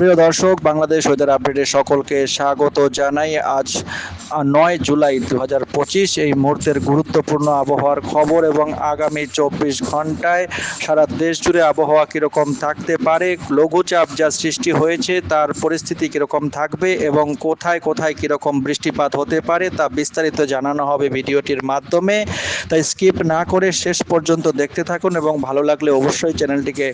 প্রিয় দর্শক, বাংলাদেশ ওয়েদার আপডেটে সকলকে স্বাগত জানাই। আজ নয় জুলাই দু হাজার পঁচিশ, এই মুহূর্তের গুরুত্বপূর্ণ আবহাওয়ার খবর এবং আগামী চব্বিশ ঘন্টায় সারা দেশ জুড়ে আবহাওয়া কীরকম থাকতে পারে, লঘুচাপ যা সৃষ্টি হয়েছে, তার পরিস্থিতি কীরকম থাকবে এবং কোথায় কোথায় কীরকম বৃষ্টিপাত হতে পারে তা বিস্তারিত জানানো হবে ভিডিওটির মাধ্যমে। তাই স্কিপ না করে শেষ পর্যন্ত দেখতে থাকুন এবং ভালো লাগলে অবশ্যই চ্যানেলটিকে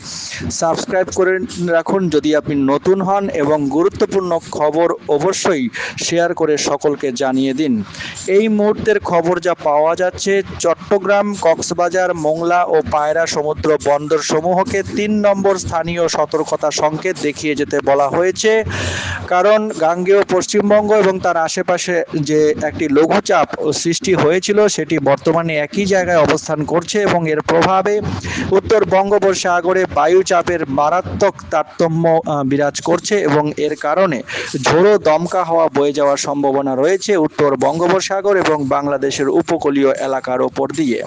সাবস্ক্রাইব করে রাখুন। যদি আপনি নতুন হন এবং গুরুত্বপূর্ণ খবর অবশ্যই শেয়ার করে সকলকে জানিয়ে দিন। এই মুহূর্তের খবর যা পাওয়া যাচ্ছে, চট্টগ্রাম, কক্সবাজার, মোংলা ও পায়রা সমুদ্র বন্দর সমূহকে তিন নম্বর স্থানীয় সতর্কতা সংকেত দেখিয়ে যেতে বলা হয়েছে। কারণ গাঙ্গেয় পশ্চিমবঙ্গ এবং তার আশেপাশে যে একটি লঘুচাপ সৃষ্টি হয়েছিল, সেটি বর্তমানে একই জায়গায় অবস্থান করছে এবং এর প্রভাবে উত্তর বঙ্গোপসাগরে বায়ুচাপের মারাত্মক তারতম্য বিরাজ করছে এবং এর কারণে ঝোড়ো দমকা হাওয়া বয়ে যাওয়ার সম্ভাবনা রয়েছে উত্তর বঙ্গোপসাগর এবং বাংলাদেশের উপকূলীয় এলাকার ওপর দিয়ে।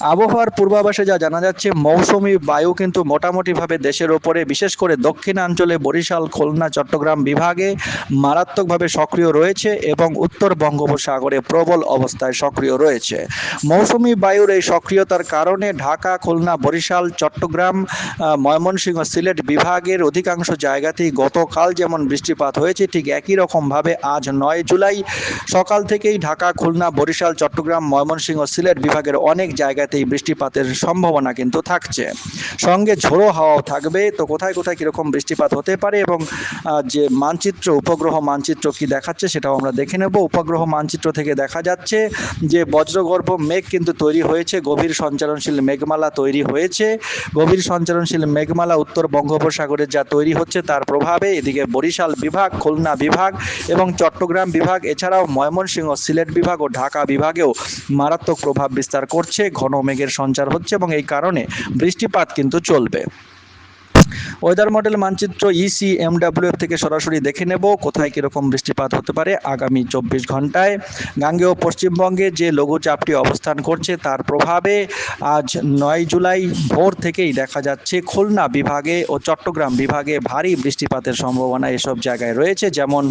আবহাওয়ার পূর্বাভাসে যা জানা যাচ্ছে, মৌসুমি বায়ু কিন্তু মোটামুটিভাবে দেশের ওপরে, বিশেষ করে দক্ষিণাঞ্চলে বরিশাল, খুলনা, চট্টগ্রাম বিভাগে মারাত্মকভাবে সক্রিয় রয়েছে এবং উত্তর বঙ্গোপসাগরে প্রবল অবস্থায় সক্রিয় রয়েছে। মৌসুমি বায়ুর এই সক্রিয়তার কারণে ঢাকা, খুলনা, বরিশাল, চট্টগ্রাম ময়মনসিংহ সিলেট বিভাগের অধিকাংশ জায়গাতেই গতকাল যেমন বৃষ্টিপাত হয়েছে, ঠিক একই রকমভাবে আজ নয় জুলাই সকাল থেকেই ঢাকা, খুলনা, বরিশাল, চট্টগ্রাম, ময়মনসিংহ সিলেট বিভাগের অনেক জায়গাতেই বৃষ্টিপাতের সম্ভাবনা কিন্তু থাকছে। সঙ্গে ঝোড়ো হাওয়াও থাকবে। তো কোথায় কোথায় কীরকম বৃষ্টিপাত হতে পারে এবং যে মানচিত্র, উপগ্রহ মানচিত্র কি দেখাচ্ছে সেটাও আমরা দেখে নেব। উপগ্রহ মানচিত্র থেকে দেখা যাচ্ছে যে বজ্রগর্ভ মেঘ কিন্তু তৈরি হয়েছে। গভীর সঞ্চালনশীল মেঘমালা তৈরি হয়েছে। গভীর সঞ্চালনশীল মেঘমালা উত্তর বঙ্গোপসাগরে যা তৈরি হচ্ছে তার প্রভাবে এদিকে বরিশাল বিভাগ, খুলনা বিভাগ এবং চট্টগ্রাম বিভাগ, এছাড়াও ময়মনসিংহ সিলেট বিভাগ ও ঢাকা বিভাগেও মারাত্মক প্রভাব বিস্তার করছে। ঘন মেঘের সঞ্চার হচ্ছে এবং এই কারণে বৃষ্টিপাত কিন্তু চলবে। ওয়েদার মডেল মানচিত্র E ইসি এমডাব্লিউ থেকে সরাসরি দেখে নেব, কোথায় কীরকম বৃষ্টিপাত হতে পারে আগামী চব্বিশ ঘন্টায়। গাঙ্গেয় পশ্চিমবঙ্গে যে লঘুচাপটি অবস্থান করছে তার প্রভাবে আজ নয় জুলাই ভোর থেকেই দেখা যাচ্ছে খুলনা বিভাগে ও চট্টগ্রাম বিভাগে ভারী বৃষ্টিপাতের সম্ভাবনা এসব জায়গায় রয়েছে, যেমন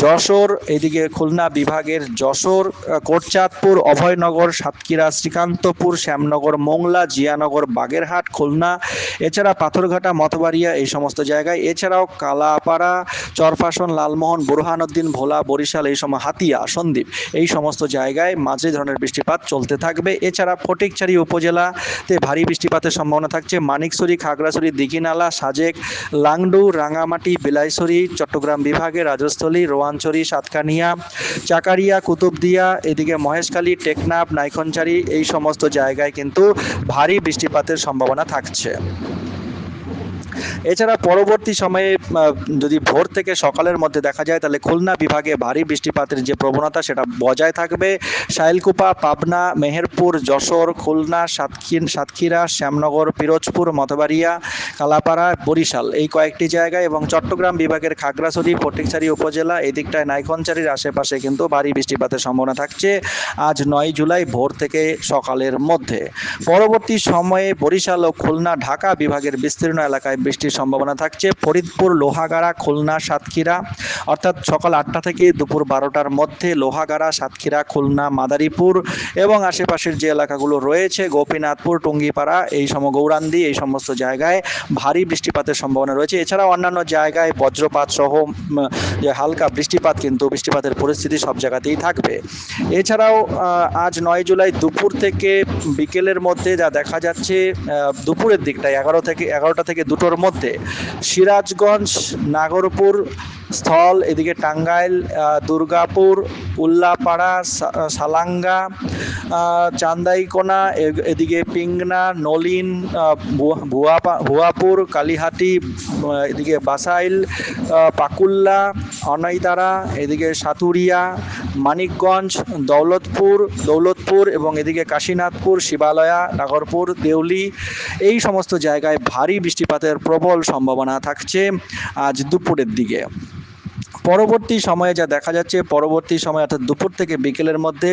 যশোর, এদিকে খুলনা বিভাগের যশোর, কোটচাঁদপুর, অভয়নগর, সাতক্ষীরা, শ্রীকান্তপুর, শ্যামনগর, মোংলা, জিয়ানগর, বাগেরহাট, খুলনা, এছাড়া পাথরঘাটা মতবাড়িয়া এই সমস্ত জায়গায়। এছাড়াও কালাপাড়া, চরফাসন, লালমোহন, বুরহানুদ্দিন, ভোলা, বরিশাল, এই সময় হাতিয়া, সন্দ্বীপ, এই সমস্ত জায়গায় মাঝে ধরনের বৃষ্টিপাত চলতে থাকবে। এছাড়া ফটিকছড়ি উপজেলাতে ভারী বৃষ্টিপাতের সম্ভাবনা থাকছে। মানিকছড়ি খাগড়াছড়ি, দিঘিনালা, সাজেক, লাংডু, রাঙামাটি, বিলাইছড়ি, চট্টগ্রাম বিভাগে রাজস্থলী রোয়াঞ্চড়ি সাতকানিয়া, চাকারিয়া, কুতুবদিয়া, এদিকে মহেশখালী, টেকনাফ নাইখনচারি এই সমস্ত জায়গায় কিন্তু ভারী বৃষ্টিপাতের সম্ভাবনা থাকছে। এছাড়া পরবর্তী সময়ে যদি ভোর থেকে সকালের মধ্যে দেখা যায়, তাহলে খুলনা বিভাগে ভারী বৃষ্টিপাতের যে প্রবণতা, সেটা বজায় থাকবে। সাইলকুপা পাবনা, মেহেরপুর, যশোর, খুলনা সাতক্ষীর সাতক্ষীরা, শ্যামনগর, পিরোজপুর, মতবাড়িয়া কালাপাড়া, বরিশাল। এই কয়েকটি জায়গায় এবং চট্টগ্রাম বিভাগের খাগড়াছড়ি, ফটিকছড়ি উপজেলা, এদিকটায় দিকটায় নাইখনচারির আশেপাশে কিন্তু ভারী বৃষ্টিপাতের সম্ভাবনা থাকছে আজ নয় জুলাই ভোর থেকে সকালের মধ্যে। পরবর্তী সময়ে বরিশাল ও খুলনা, ঢাকা বিভাগের বিস্তীর্ণ এলাকায় বৃষ্টির সম্ভাবনা থাকছে। ফরিদপুর, লোহাগাড়া, খুলনা, সাতক্ষীরা, অর্থাৎ সকাল আটটা থেকে দুপুর বারোটার মধ্যে লোহাগাড়া, সাতক্ষীরা, খুলনা, মাদারীপুর এবং আশেপাশের যে এলাকাগুলো রয়েছে, গোপীনাথপুর, টুঙ্গিপাড়া, এই সম গৌরান্দি এই সমস্ত জায়গায় ভারী বৃষ্টিপাতের সম্ভাবনা রয়েছে। এছাড়াও অন্যান্য জায়গায় বজ্রপাত সহ যে হালকা বৃষ্টিপাত কিন্তু বৃষ্টিপাতের পরিস্থিতি সব জায়গাতেই থাকবে। এছাড়াও আজ নয় জুলাই দুপুর থেকে বিকেলের মধ্যে যা দেখা যাচ্ছে দুপুরের দিকটায় এগারো থেকে এগারোটা থেকে দুটোর মধ্যে সিরাজগঞ্জ নাগরপুর স্থল এদিকে টাঙ্গাইল দুর্গাপুর উল্লাপাড়া সালাঙ্গা চান্দাইকোনা এদিকে পিংনা নলিন আহ, ভুয়া- ভুয়াপুর কালীহাটি এদিকে বাসাইল পাকুল্লা, অনাইতারা, এদিকে সাতুরিয়া, মানিকগঞ্জ, দৌলতপুর দৌলতপুর এবং এদিকে কাশীনাথপুর, শিবালয়া, নাগরপুর, দেউলি, এই সমস্ত জায়গায় ভারী বৃষ্টিপাতের প্রবল সম্ভাবনা থাকছে আজ দুপুরের দিকে। পরবর্তী সময়ে যা দেখা যাচ্ছে, পরবর্তী সময় অর্থাৎ দুপুর থেকে বিকেলের মধ্যে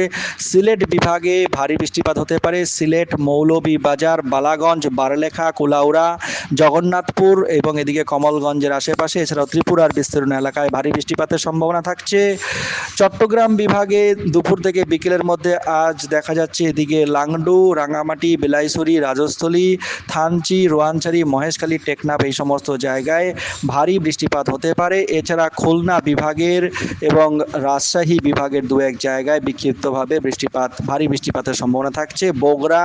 সিলেট বিভাগে ভারী বৃষ্টিপাত হতে পারে। সিলেট, মৌলভী বাজার, বালাগঞ্জ, বারলেখা, কুলাউড়া, জগন্নাথপুর এবং এদিকে কমলগঞ্জের আশেপাশে, এছাড়াও ত্রিপুরার বিস্তীর্ণ এলাকায় ভারী বৃষ্টিপাতের সম্ভাবনা থাকছে। চট্টগ্রাম বিভাগে দুপুর থেকে বিকেলের মধ্যে আজ দেখা যাচ্ছে এদিকে লাংডু, রাঙামাটি, বিলাইছড়ি, রাজস্থলী, থানচি রোয়ানচারি মহেশখালী, টেকনাফ এই সমস্ত জায়গায় ভারী বৃষ্টিপাত হতে পারে। এছাড়া খুলনা বিভাগের এবং রাজশাহী বিভাগের দু এক জায়গায় বিক্ষিপ্তভাবে বৃষ্টিপাত, ভারী বৃষ্টিপাতের সম্ভাবনা থাকছে। বগুড়া,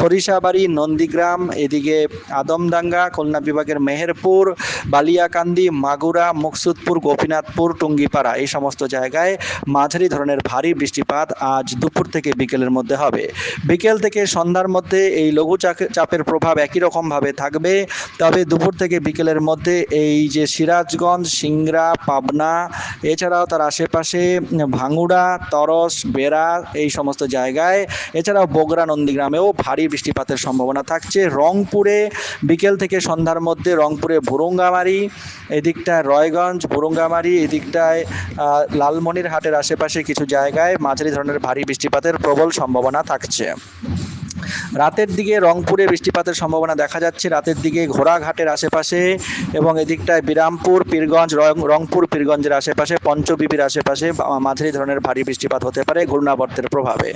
সরিষাবাড়ি, নন্দীগ্রাম, এদিকে আদমডাঙ্গা, খুলনা বিভাগের মেহেরপুর, বালিয়াকান্দি, মাগুরা, মুকসুদপুর, গোপীনাথপুর, টুঙ্গিপাড়া এই সমস্ত জায়গায় মাঝারি ধরনের ভারী বৃষ্টিপাত আজ দুপুর থেকে বিকেলের মধ্যে হবে। বিকেল থেকে সন্ধ্যার মধ্যে এই লঘু চাপের প্রভাব একই রকমভাবে থাকবে। তবে দুপুর থেকে বিকেলের মধ্যে এই যে সিরাজগঞ্জ, সিংড়া, পাবনা এছাড়াও তার আশেপাশে ভাঙ্গুড়া, তরস বেড়া এই সমস্ত জায়গায়। এছাড়াও বগুড়া নন্দীগ্রামেও ভারী বৃষ্টিপাতের সম্ভাবনা থাকছে। রংপুরে বিকেল থেকে সন্ধ্যার মধ্যে রংপুরে ভুরুঙ্গামারি এদিকটায় রয়গঞ্জ, ভুরুঙ্গামারি, এদিকটায় লালমনিরহাটের আশেপাশে কিছু জায়গায় মাঝারি ধরনের ভারী বৃষ্টিপাতের প্রবল সম্ভাবনা থাকছে। রাতের দিকে রংপুরে বৃষ্টিপাতের সম্ভাবনা দেখা যাচ্ছে। রাতের দিকে ঘোড়াঘাটের আশেপাশে এবং এদিকটায় বিরামপুর, পীরগঞ্জ রংপুর, পীরগঞ্জের আশেপাশে, পঞ্চবিবির আশেপাশে মাঝারি ধরনের ভারী বৃষ্টিপাত হতে পারে ঘূর্ণাবর্তের প্রভাবে।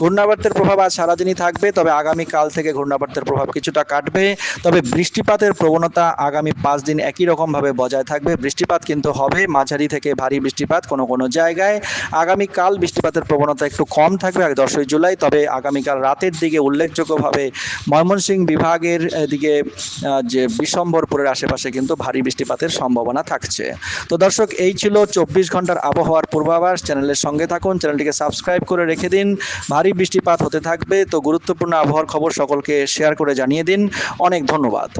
ঘূর্ণাবর্তের প্রভাব আজ সারাদিনই থাকবে, তবে আগামীকাল থেকে ঘূর্ণাবর্তের প্রভাব কিছুটা কাটবে। তবে বৃষ্টিপাতের প্রবণতা আগামী পাঁচ দিন একই রকমভাবে বজায় থাকবে। বৃষ্টিপাত কিন্তু হবে মাঝারি থেকে ভারী বৃষ্টিপাত কোনো কোনো জায়গায়। আগামীকাল বৃষ্টিপাতের প্রবণতা একটু কম থাকবে দশই জুলাই, তবে আগামীকাল রাতের দিকে উল্লেখযোগ্যভাবে ময়মনসিংহ বিভাগের দিকে যে বিশ্বম্বরপুরের আশেপাশে কিন্তু ভারী বৃষ্টিপাতের সম্ভাবনা থাকছে। তো দর্শক, এই ছিল চব্বিশ ঘণ্টার আবহাওয়ার পূর্বাভাস। চ্যানেলের সঙ্গে থাকুন, চ্যানেলটিকে সাবস্ক্রাইব করে রেখে দিন। ভারী বৃষ্টিপাত হতে থাকবে, তো গুরুত্বপূর্ণ আবহাওয়ার খবর সকলকে শেয়ার করে জানিয়ে দিন। অনেক ধন্যবাদ।